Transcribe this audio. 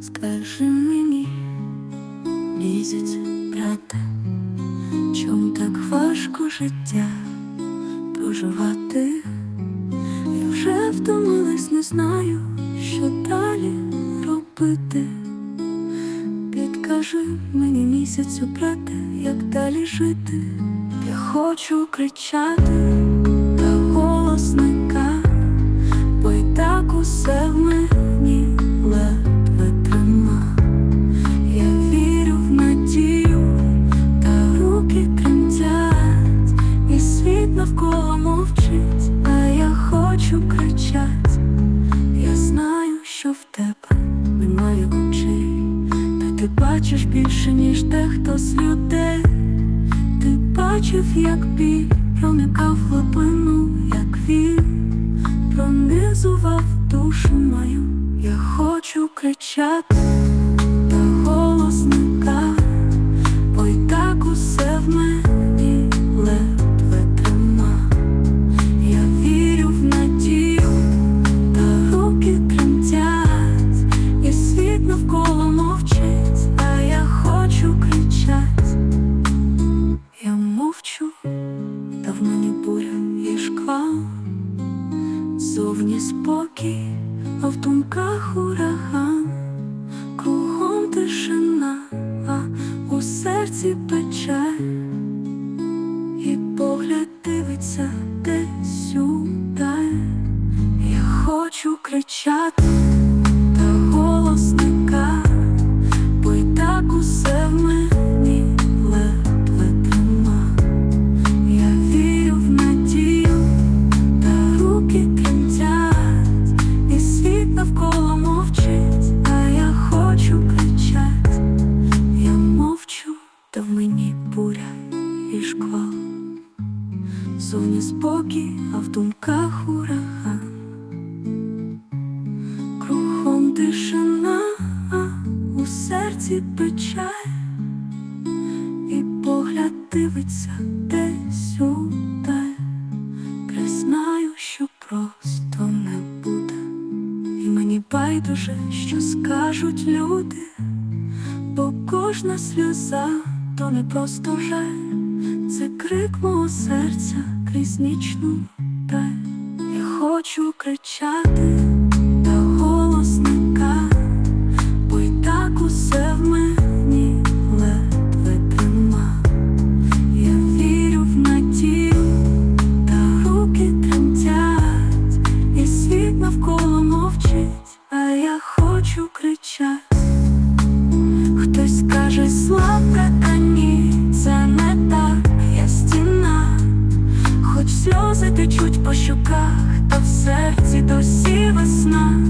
Скажи мені, місяць, брате, чому так важко життя проживати? Я вже втомилась, не знаю, що далі робити. Підкажи мені місяцю, брате, як далі жити. Я хочу кричати та голосника, бо й так усе в мені ледве трима. Я вірю в надію, та руки тремтять, і світ навколо мовчить, а я хочу кричать. Бачиш більше, ніж дехто з людей. Ти бачив, як біль проникав глибину, як він пронизував душу мою. Я хочу кричати зовні спокій, а в думках ураган, кругом тишина, а у серці печаль, і погляд дивиться десь удай. Я хочу кричати Зовні спокій, а в думках ураган. Кругом тишина, у серці печаль, і погляд дивиться десь удай. Признаю, що просто не буде, і мені байдуже, що скажуть люди, бо кожна сльоза то не просто жаль, це крик мого серця крізь нічну даль. Я хочу кричати течуть по щоках, та в серці досі весна,